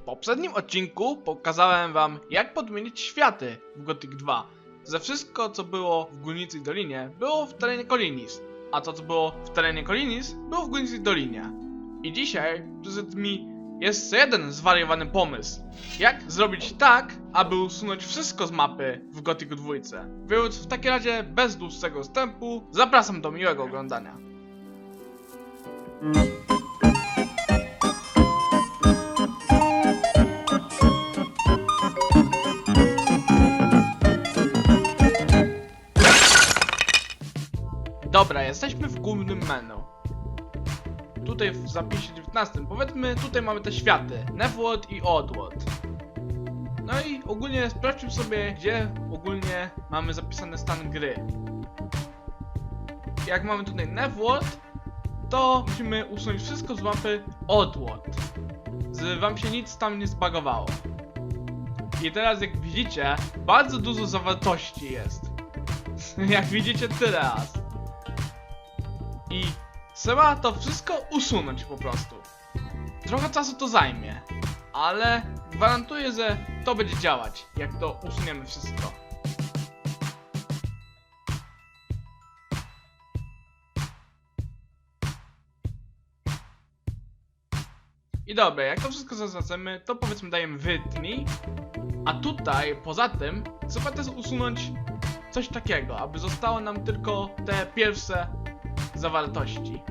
W poprzednim odcinku pokazałem wam, jak podmienić światy w Gothic 2. Ze wszystko, co było w Gunicy Dolinie, było w terenie Kolinis, a to, co było w terenie Kolinis, było w Gunicy Dolinie. I dzisiaj przyszedł mi jeszcze jeden zwariowany pomysł. Jak zrobić tak, aby usunąć wszystko z mapy w Gothic 2? Więc w takim razie, bez dłuższego wstępu, zapraszam do miłego oglądania. Dobra, jesteśmy w głównym menu. Tutaj w zapisie 19, powiedzmy, tutaj mamy te światy. Nevworld i Oddworld. No i ogólnie sprawdźmy sobie, gdzie ogólnie mamy zapisany stan gry. Jak mamy tutaj Nevworld, to musimy usunąć wszystko z mapy Oddworld. Żeby wam się nic tam nie zbagowało. I teraz jak widzicie, bardzo dużo zawartości jest. jak widzicie teraz. I trzeba to wszystko usunąć po prostu. Trochę czasu to zajmie, ale gwarantuję, że to będzie działać, jak to usuniemy wszystko. I dobra, jak to wszystko zaznaczymy, to powiedzmy dajemy wytnij, a tutaj poza tym trzeba też usunąć coś takiego, aby zostało nam tylko te pierwsze zawartości.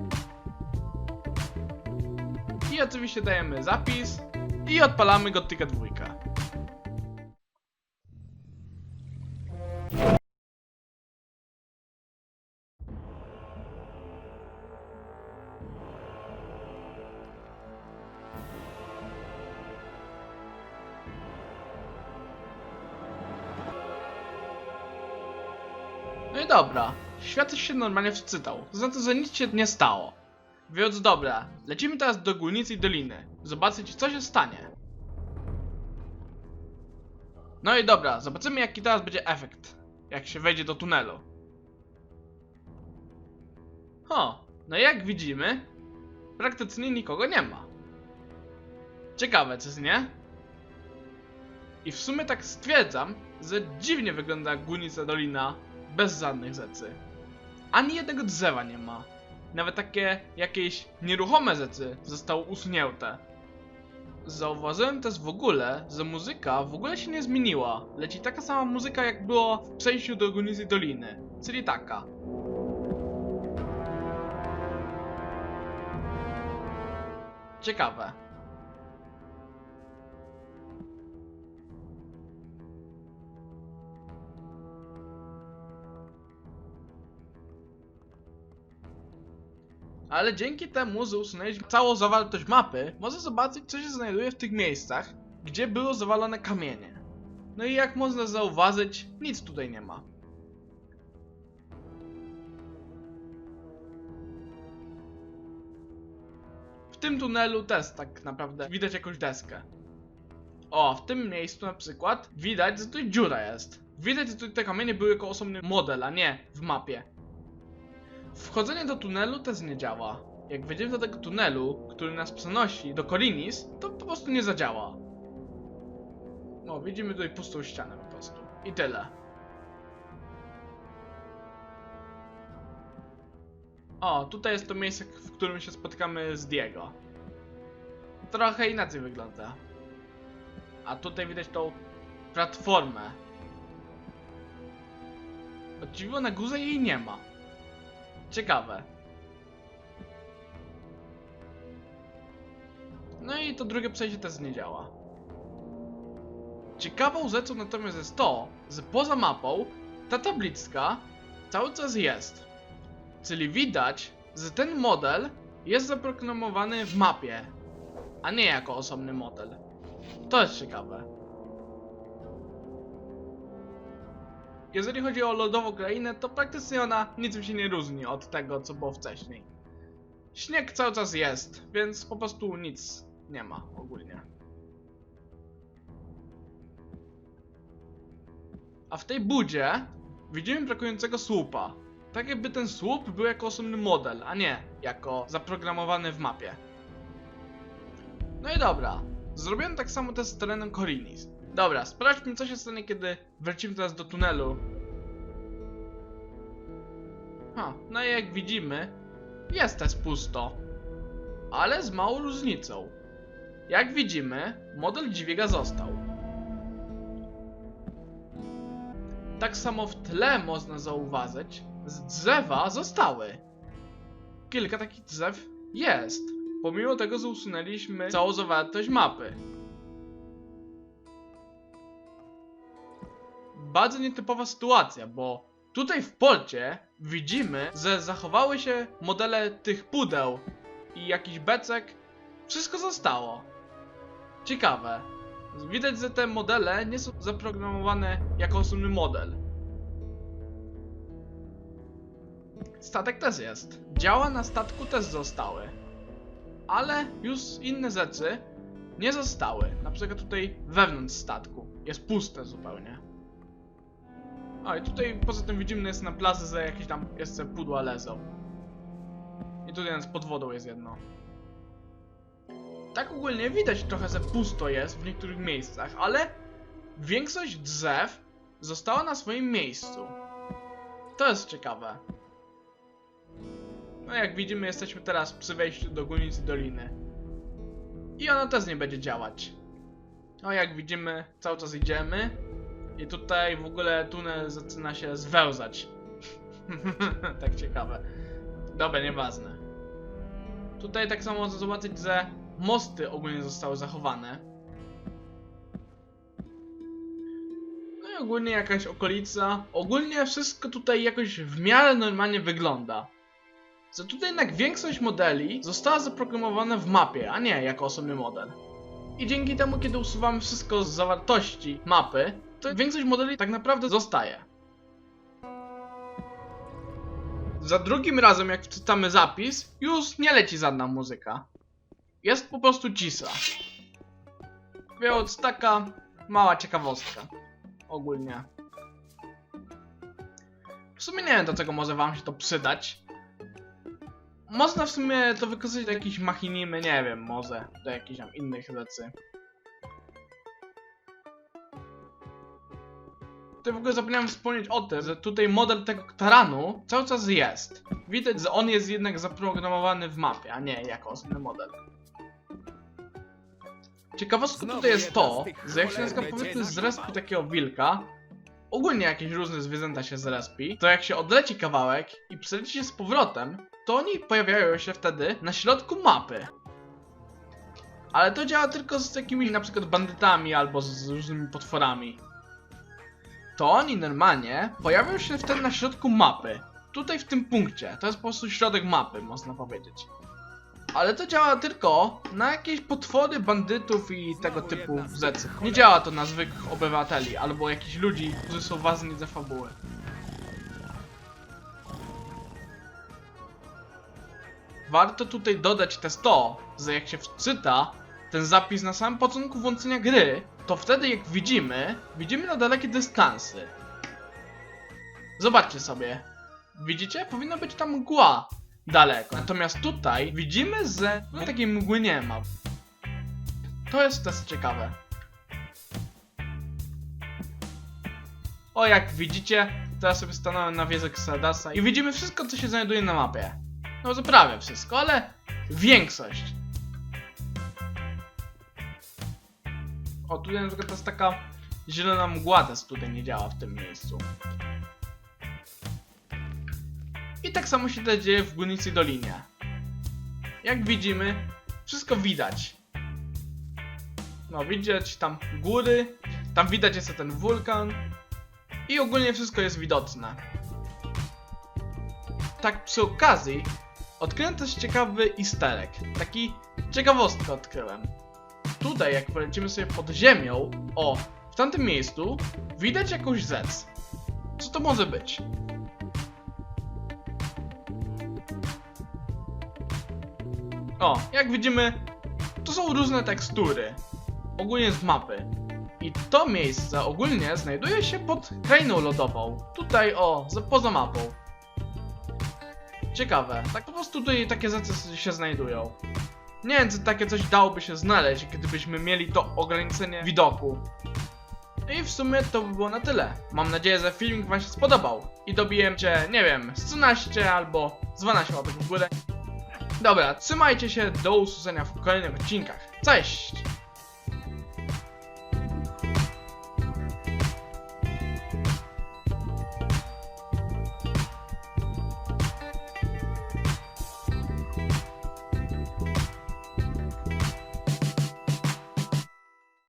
I oczywiście dajemy zapis i odpalamy Gothica 2. No i dobra, świat się normalnie wczytał, znaczy, że nic się nie stało. Więc dobra, lecimy teraz do Górnicy Doliny, zobaczyć co się stanie. No i dobra, zobaczymy jaki teraz będzie efekt, jak się wejdzie do tunelu. O, no jak widzimy, praktycznie nikogo nie ma. Ciekawe, czy nie? I w sumie tak stwierdzam, że dziwnie wygląda Górnica Dolina bez żadnych rzeczy. Ani jednego drzewa nie ma. Nawet takie jakieś nieruchome rzeczy zostały usunięte. Zauważyłem też w ogóle, że muzyka w ogóle się nie zmieniła. Leci taka sama muzyka jak było w przejściu do Gunizy Doliny. Czyli taka. Ciekawe. Ale dzięki temu, że usunęliśmy całą zawartość mapy, można zobaczyć, co się znajduje w tych miejscach, gdzie było zawalone kamienie. No i jak można zauważyć, nic tutaj nie ma. W tym tunelu też tak naprawdę widać jakąś deskę. O, w tym miejscu na przykład widać, że tutaj dziura jest. Widać, że tutaj te kamienie były jako osobny model, a nie w mapie. Wchodzenie do tunelu też nie działa. Jak wejdziemy do tego tunelu, który nas przenosi do Kolinis, to po prostu nie zadziała. No, widzimy tutaj pustą ścianę po prostu. I tyle. O, tutaj jest to miejsce, w którym się spotkamy z Diego. Trochę inaczej wygląda. A tutaj widać tą platformę. O dziwo, na górze jej nie ma. Ciekawe. No i to drugie przejście też nie działa. Ciekawą rzeczą natomiast jest to, że poza mapą ta tabliczka cały czas jest. Czyli widać, że ten model jest zaprogramowany w mapie, a nie jako osobny model. To jest ciekawe. Jeżeli chodzi o lodową krainę, to praktycznie ona niczym się nie różni od tego, co było wcześniej. Śnieg cały czas jest, więc po prostu nic nie ma ogólnie. A w tej budzie widzimy brakującego słupa. Tak jakby ten słup był jako osobny model, a nie jako zaprogramowany w mapie. No i dobra. Zrobiłem tak samo też z terenem Korinis. Dobra, sprawdźmy co się stanie, kiedy wrócimy teraz do tunelu. Ha, no i jak widzimy, jest też pusto. Ale z małą różnicą. Jak widzimy, model dźwiga został. Tak samo w tle można zauważyć, z drzewa zostały. Kilka takich drzew jest, pomimo tego, że usunęliśmy całą zawartość mapy. Bardzo nietypowa sytuacja, bo tutaj w porcie widzimy, że zachowały się modele tych pudeł i jakiś becek. Wszystko zostało. Ciekawe. Widać, że te modele nie są zaprogramowane jako osobny model. Statek też jest. Działa na statku też zostały. Ale już inne rzeczy nie zostały. Na przykład tutaj wewnątrz statku. Jest puste zupełnie. O i tutaj poza tym widzimy jest na plaży, że jakieś tam jeszcze pudła leżą. I tutaj nas pod wodą jest jedno. Tak ogólnie widać trochę, że pusto jest w niektórych miejscach, ale większość drzew została na swoim miejscu. To jest ciekawe. No jak widzimy jesteśmy teraz przy wejściu do Górnicy Doliny. I ona też nie będzie działać. No jak widzimy cały czas idziemy. I tutaj w ogóle tunel zaczyna się zwełzać. tak ciekawe. Dobra, nieważne. Tutaj tak samo można zobaczyć, że mosty ogólnie zostały zachowane. No i ogólnie jakaś okolica. Ogólnie wszystko tutaj jakoś w miarę normalnie wygląda. Że tutaj jednak większość modeli została zaprogramowana w mapie, a nie jako osobny model. I dzięki temu, kiedy usuwamy wszystko z zawartości mapy, to większość modeli tak naprawdę zostaje. Za drugim razem, jak wczytamy zapis, już nie leci żadna muzyka. Jest po prostu cisza. Więc taka mała ciekawostka. Ogólnie. W sumie nie wiem, do czego może wam się to przydać. Można w sumie to wykorzystać do jakiejś machinimy, nie wiem, może do jakichś tam innych rzeczy. Tutaj w ogóle zapomniałem wspomnieć o tym, że tutaj model tego taranu cały czas jest. Widać, że on jest jednak zaprogramowany w mapie, a nie jako osobny model. Ciekawostką tutaj jest to, że jak się na przykład powiedzmy z respu takiego wilka, ogólnie jakieś różne zwierzęta się zrespi, to jak się odleci kawałek i przeleci się z powrotem, to oni pojawiają się wtedy na środku mapy. Ale to działa tylko z jakimiś na przykład bandytami albo z różnymi potworami. To oni normalnie pojawią się wtedy na środku mapy. Tutaj w tym punkcie. To jest po prostu środek mapy, można powiedzieć. Ale to działa tylko na jakieś potwory, bandytów i tego typu rzeczy. Nie działa to na zwykłych obywateli albo jakichś ludzi, którzy są ważni za fabuły. Warto tutaj dodać też to, że jak się wczyta ten zapis na samym początku włączenia gry, to wtedy jak widzimy, widzimy na dalekie dystansy. Zobaczcie sobie. Widzicie? Powinna być tam mgła daleko. Natomiast tutaj widzimy, że no, takiej mgły nie ma. To jest też ciekawe. O, jak widzicie, teraz sobie stanąłem na wieżę Xardasa i widzimy wszystko, co się znajduje na mapie. No, to prawie wszystko, ale większość. O, tutaj na przykład to jest taka zielona mgła, też tutaj nie działa w tym miejscu. I tak samo się to dzieje w Górnicy Dolinie. Jak widzimy, wszystko widać. No, widać tam góry, tam widać jest ten wulkan i ogólnie wszystko jest widoczne. Tak przy okazji, odkryłem też ciekawy easter egg. Taki ciekawostkę odkryłem. Tutaj, jak polecimy sobie pod ziemią, o, w tamtym miejscu widać jakąś rzecz. Co to może być? O, jak widzimy, to są różne tekstury. Ogólnie z mapy. I to miejsce ogólnie znajduje się pod krainą lodową. Tutaj, o, za, poza mapą. Ciekawe. Tak po prostu tutaj takie rzeczy się znajdują. Nie wiem, czy takie coś dałoby się znaleźć, gdybyśmy mieli to ograniczenie widoku. I w sumie to by było na tyle. Mam nadzieję, że filmik wam się spodobał i dobiłem cię, nie wiem, z 13 albo z 12 łapek w górę. Dobra, trzymajcie się, do usłyszenia w kolejnych odcinkach. Cześć!